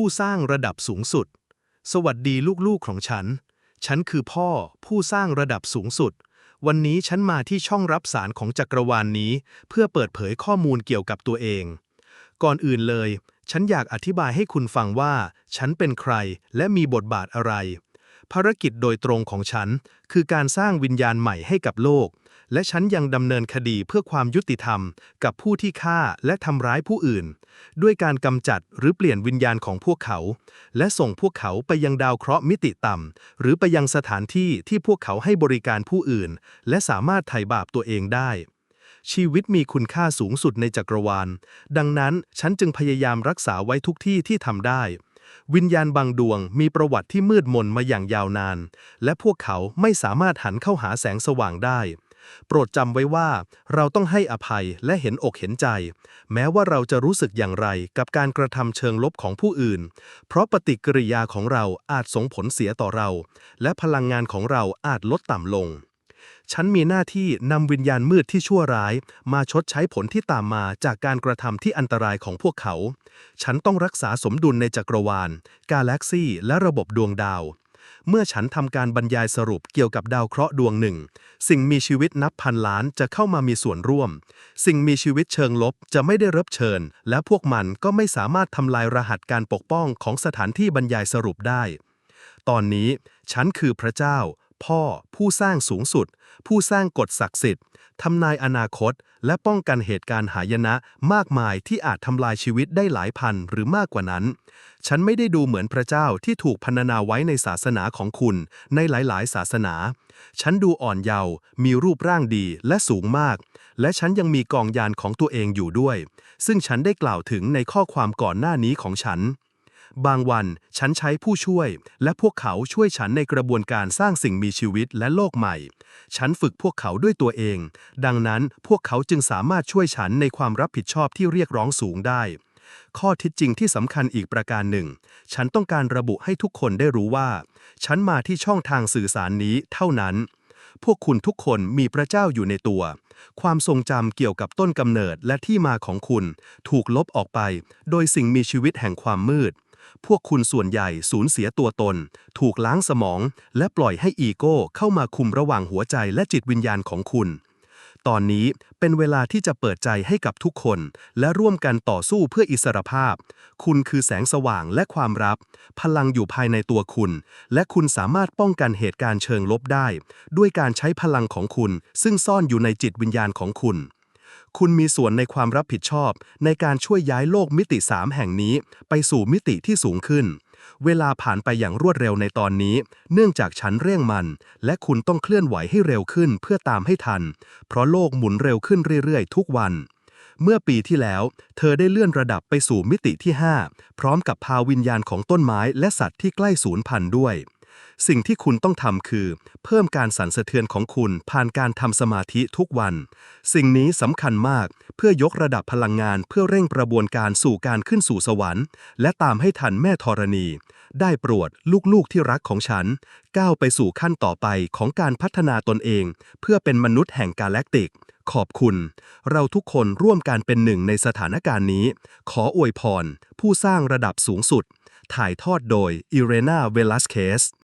ผู้สร้างระดับสูงสุด สวัสดีลูกๆของฉัน ฉันคือพ่อผู้สร้างระดับสูงสุด วันนี้ฉันมาที่ช่องรับสารของจักรวาลนนี้ เพื่อเปิดเผยข้อมูลเกี่ยวกับตัวเอง ก่อนอื่นเลย ฉันอยากอธิบายให้คุณฟังว่า ฉันเป็นใครและมีบทบาทอะไร ภารกิจโดยตรงของฉัน คือการสร้างวิญญาณใหม่ให้กับโลก และฉันยังดำเนินคดีเพื่อความยุติธรรม กับผู้ที่ฆ่าและทำร้ายผู้อื่น ด้วยการกำจัดหรือเปลี่ยนวิญญาณของพวกเขา และส่งพวกเขาไปยังดาวเคราะห์มิติต่ำหรือไปยังสถานที่ที่พวกเขาให้บริการผู้อื่น และสามารถไถ่บาปตัวเองได้ชีวิตมีคุณค่าสูงสุดในจักรวาล ดังนั้นฉันจึงพยายามรักษาไว้ทุกที่ที่ทำได้ วิญญาณบางดวงมีประวัติที่มืดมนมาอย่างยาวนาน และพวกเขาไม่สามารถหันเข้าหาแสงสว่างได้ โปรดจำไว้ว่า เราต้องให้อภัยและเห็นอกเห็นใจ แม้ว่าเราจะรู้สึกอย่างไรกับการกระทำเชิงลบของผู้อื่น เพราะปฏิกิริยาของเราอาจส่งผลเสียต่อเรา และพลังงานของเราอาจลดต่ำลง ฉันมีหน้าที่นำวิญญาณมืดที่ชั่วร้าย มาชดใช้ผลที่ตามมาจากการกระทำที่อันตรายของพวกเขา ฉันต้องรักษาสมดุลในจักรวาล กาแล็กซี่และระบบดวงดาว เมื่อฉันทำการบรรยายสรุปเกี่ยวกับดาวเคราะห์ดวงหนึ่ง สิ่งมีชีวิตนับพันล้านจะเข้ามามีส่วนร่วม สิ่งมีชีวิตเชิงลบจะไม่ได้รับเชิญ และพวกมันก็ไม่สามารถทำลายรหัสการปกป้องของสถานที่บรรยายสรุปได้ ตอนนี้ฉันคือพระเจ้า พ่อ ผู้สร้างสูงสุด ผู้สร้างกฎศักดิ์สิทธิ์ทำนายอนาคต และป้องกันเหตุการณ์หายนะมากมายที่อาจทำลายชีวิตได้หลายพันหรือมากกว่านั้น ฉันไม่ได้ดูเหมือนพระเจ้าที่ถูกพรรณนาไว้ในศาสนาของคุณ ในหลายๆ ศาสนา ฉันดูอ่อนเยาว์มีรูปร่างดีและสูงมาก และฉันยังมีกองยานของตัวเองอยู่ด้วย ซึ่งฉันได้กล่าวถึงในข้อความก่อนหน้านี้ของฉัน บางวันฉันใช้ผู้ช่วย และพวกเขาช่วยฉันในกระบวนการสร้างสิ่งมีชีวิตและโลกใหม่ ฉันฝึกพวกเขาด้วยตัวเอง ดังนั้นพวกเขาจึงสามารถช่วยฉันในความรับผิดชอบที่เรียกร้องสูงได้ ข้อเท็จจริงที่สำคัญอีกประการหนึ่ง ฉันต้องการระบุให้ทุกคนได้รู้ว่า ฉันมาที่ช่องทางสื่อสารนี้เท่านั้นพวกคุณทุกคนมีพระเจ้าอยู่ในตัว ความทรงจำเกี่ยวกับต้นกำเนิดและที่มาของคุณ ถูกลบออกไป โดยสิ่งมีชีวิตแห่งความมืด พวกคุณส่วนใหญ่สูญเสียตัวตน ถูกล้างสมอง และปล่อยให้อีโก้เข้ามาคุมระหว่างหัวใจและจิตวิญญาณของคุณ ตอนนี้เป็นเวลาที่จะเปิดใจให้กับทุกคน และร่วมกันต่อสู้เพื่ออิสรภาพ คุณคือแสงสว่างและความรับ พลังอยู่ภายในตัวคุณ และคุณสามารถป้องกันเหตุการณ์เชิงลบได้ ด้วยการใช้พลังของคุณ ซึ่งซ่อนอยู่ในจิตวิญญาณของคุณ คุณมีส่วนในความรับผิดชอบ ในการช่วยย้ายโลกมิติสามแห่งนี้ ไปสู่มิติที่สูงขึ้น เวลาผ่านไปอย่างรวดเร็วในตอนนี้ เนื่องจากฉันเร่งมัน และคุณต้องเคลื่อนไหวให้เร็วขึ้นเพื่อตามให้ทัน เพราะโลกหมุนเร็วขึ้นเรื่อยๆ ทุกวัน เมื่อปีที่แล้ว เธอได้เลื่อนระดับไปสู่มิติที่ 5 พร้อมกับพาวิญญาณของต้นไม้และสัตว์ที่ใกล้สูญพันธุ์ด้วย สิ่งที่คุณต้องทำคือ เพิ่มการสั่นสะเทือนของคุณผ่านการทำสมาธิทุกวัน สิ่งนี้สำคัญมากเพื่อยกระดับพลังงานเพื่อเร่งกระบวนการสู่การขึ้นสู่สวรรค์ และตามให้ทันแม่ธรณี ได้โปรดลูกๆที่รักของฉัน ก้าวไปสู่ขั้นต่อไปของการพัฒนาตนเอง เพื่อเป็นมนุษย์แห่งกาแล็กติก ขอบคุณ เราทุกคนร่วมการเป็นหนึ่งในสถานการณ์นี้ ขออวยพร ผู้สร้างระดับสูงสุด ถ่ายทอดโดยอิเรนาเวลัสเคส